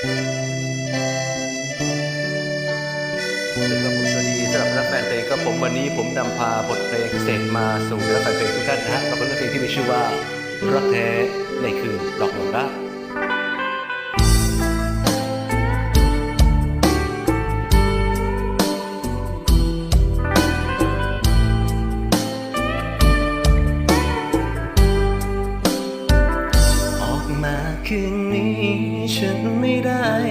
สวัสดีครับผมสวัสดีสำหรับรักแฟนเพลงก็ผมวันนี้ผมนำพาบทเพลงเสร็จมาสู่นักแฟนเพลงทุกท่านนะฮะกับผลงานเพลงที่มีชื่อว่ารักแท้ในคืนดอกหลงรัก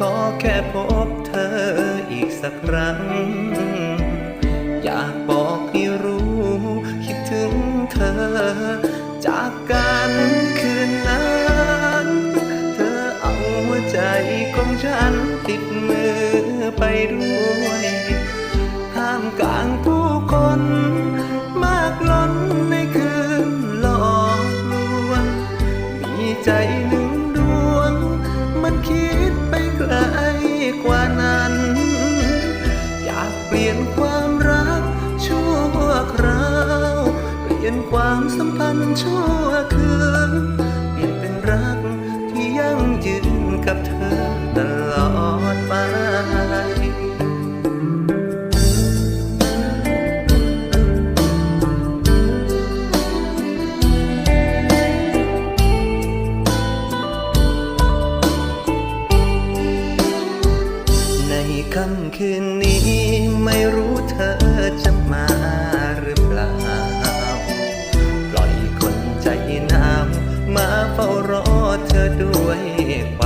ขอแค่พบเธออีกสักครั้ง อยากบอกให้รู้ คิดถึงเธอ จากกันคืนนั้น เธอเอาหัวใจของฉันติดมือไปด้วยท่ามกลางผู้ ความสัมพันธ์ชั่วคืนเปลี่ยนเป็นรักที่ยั่งยืนกับเธอตลอดไปในค่ำคืนนี้ไม่รู้เธอจะ เฝ้ารอเธอด้วยความ